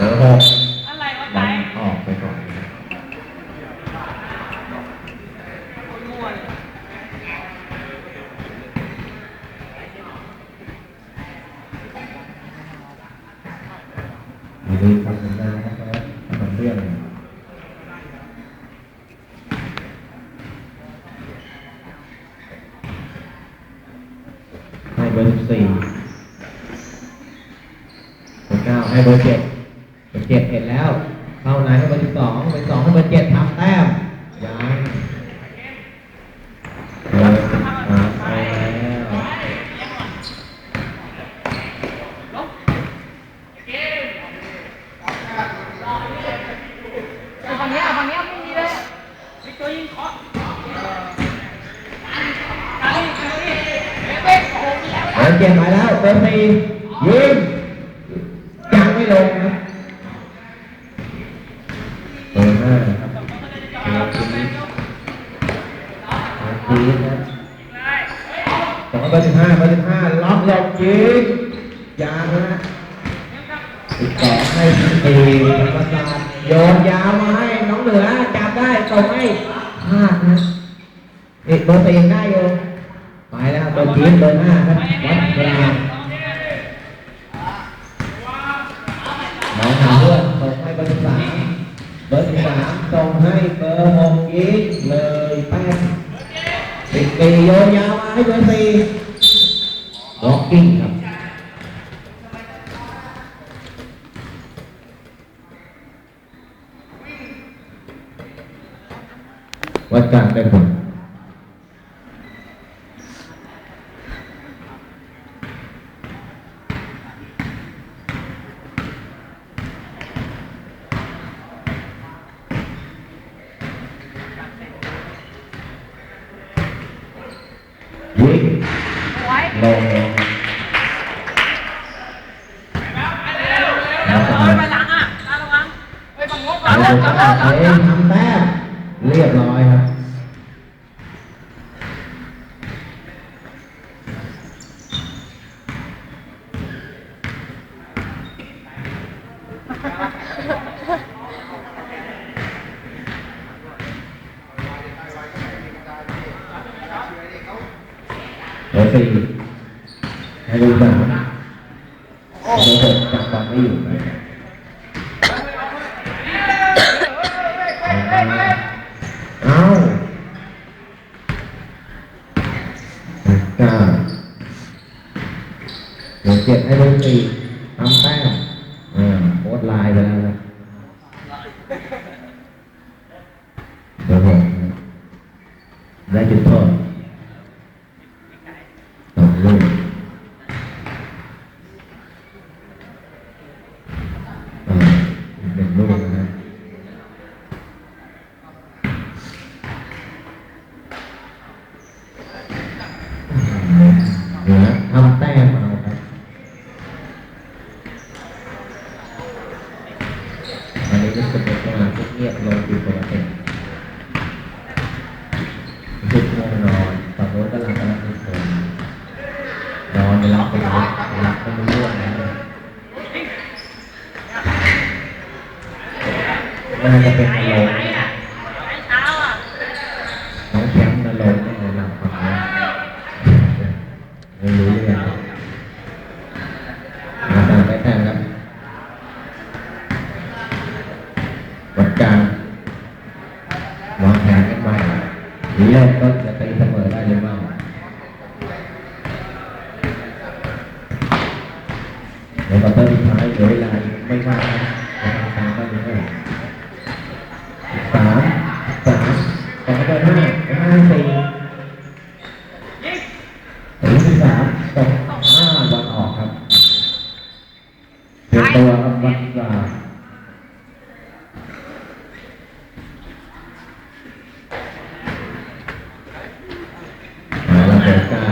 บอร์หกอะไรวะบไก่อลออกไปก่อนครับมั่วเลยมีดีทำได้นะครับทำเรื่องให้เบอร์สิบสี่เบอร์เก้าให้เบอร์เจ็ด เบอร์เจ็ดเห็นแล้ว เข้าไหนให้เบอร์สิบสองเบอร์สองให้เบอร์เจ็ดทำแต้มยังเบอร์สามไปแล้วเอาฝั่งนี้ยเอาฝั่งนี้ไม่มีเลยวิกตัวยิงเคาะเป๊ะโอ้โหมีแล้วเบอร์เจ็ดมาแล้วเบอร์สี่ยิงยังไม่ลงนะเบอร์ห้าครับเบอร์สี่เบอร์สี่นะสองเบอร์สิบห้าเบอร์สิบห้าล็อ กหลบยิงยังนะสิบสองให้สิบสี่ธรรมศารโยนยาวมาให้น้องเหนือจับได้ส่งให้พลาดนะนี่เบอร์สี่ยังได้อยู่ไปแล้วเบอร์จีนเบอร์ห้าครับวัดเวลาน้องหาเพื่อนส่งให้เบอร์สามเบอร์สามส่งให้เบอร์หกยิงเลยแป้งสิบสี่โยนยาวมาให้เบอร์สี่บล็อกกิ้งครับ วัดการได้ผลยิงไว้ลงลงแล้ว เรียบร้อยครับเบอร์สี่ให้ดูสามเบอร์หกจับบอลไม่อยู่นะเอา เบอร์เจ็ดให้เบอร์สี่ทำแต้มอ่าโค้ดไลน์ไปแล้วนะเบอร์หกนะได้จุดโทษ สองลูกอ่าอีกหนึ่งลูกนะฮะเหลือทำแต้มเอาครับ อันนี้ รู้สึกเป็นสมาธิเงียบลงอยู่ปกติรู้สึกง่วงนอนฝั่งโน้นกำลับกำลังมีคนนอนไม่รับไปเลยรับก็ไม่ร่วงนะน่าจะเป็นอารมณ์ ไอ้เท้าอะ น้องแชมป์นรกก็เลยหลับฝังนะไม่รู้เรื่องมาตามไปแทนครับวัด การวางแผนกันใหม่หรือเริ่มต้นจะตีสมอได้หรือไม่ ในควอเตอร์สุดท้ายเหลือเวลาอีกไม่มากนะในทางการก็เหลือสามสามสองต่อห้าห้าสี่ถึงที่สามสองห้าวันออกครับเตรียมตัวครับวันกลางมาแล้วเบอร์เก้า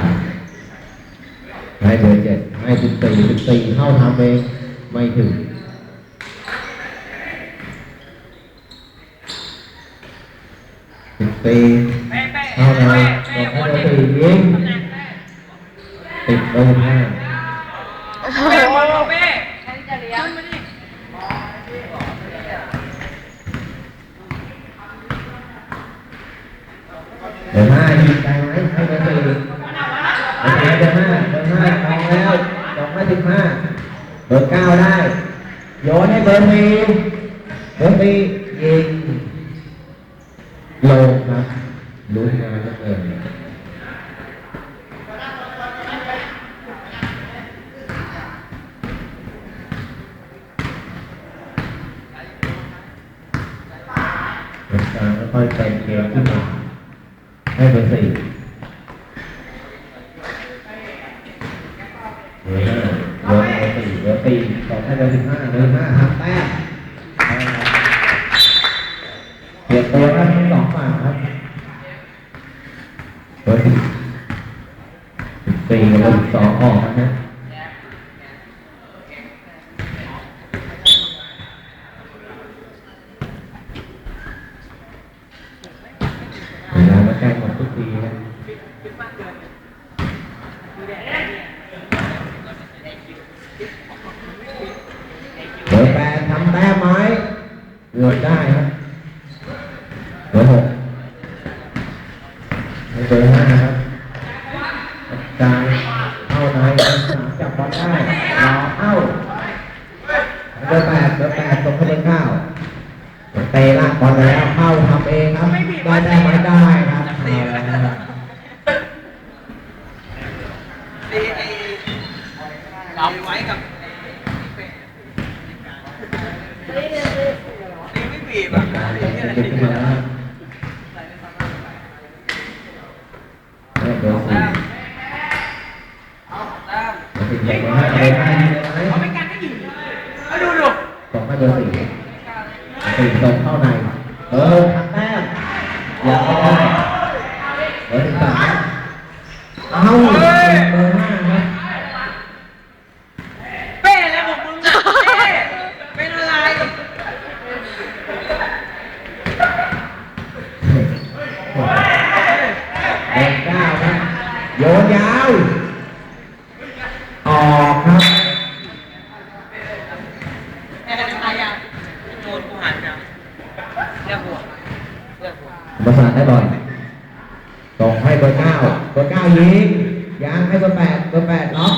ให้เบอร์เจ็ด ให้สิบสี่สิบสี่เข้าทำเองไม่ถึงสิบสี่เข้าทำเป๊ะบอกให้เบอดิร์สี่ยิงตำแหน่งเป๊ะติดเบอร์ห้าเป๊ะบอลเป๊ะแค่นี้จะเลี้ยงขึ้นมาดิเดี๋ยวห้ายิงไกลไหมให้เบอร์สี่เบอร์สี่เบอร์ห้าเบอร์ห้ามองแล้ว สองห้าสิบห้าเบอร์เก้าได้ โยนให้เบอร์สี่เบอร์สี่ยิงลงครับลุ้นงานเหลือเกินเบอร์กลางค่อยๆเติมเกมขึ้นมาให้เบอร์สี่ เบอร์ห้าเบอร์เบอสี่เบอร์สี่สองให้เบอร์สิบห้าเบอร์ห้าทำแต้มเปลี่ยนตัวครับสองฝั่งครับเบอร์สิบสี่กับเบอร์สิบสองออกนะฮะเวลามาแก้หมดทุกทีนะ เบอร์แปดทำแต้มไหม เลือกได้ครับเบอร์หกให้เบอร์ห้าครับกลางเข้าในเบอร์สามจับบอลได้รอเข้าเบอร์แปดเบอร์แปดส่งให้เบอร์เก้าเตะลากบอลแล้วเข้าทำเองครับได้แต้ไหมได้ครับเอาแล้วครับ ตีไอ้เราไว้กับ ตีไม่บีบหลัอะกการตีเป็นที่อะไร จุด ตี ขึ้น มา มาแล้วให้เบอร์สี่ เอาแต้ม เบอร์สี่ส่งให้เบอร์ห้ายิงเลยไหม เขาไม่การให้อยู่เอาดูดู ส่งให้เบอร์สี่สี่ส่งเข้าในเออทำแต้มอย่าไม่ได้เบอร์สิบสามเอาเบอร์ห้าครับ เป้แล้วของมึงอะเป้เป็นอะไร เบอร์เก้าครับโยนยาว ออกครับ แค่เป็นอะไรอะโดนกูหันนะ เรียกหัวเรียกหัวประสานได้บ่อยส่งให้เบอร์เก้าเบอร์เก้ายิงยางให้เบอร์แปดเบอร์แปดล็อก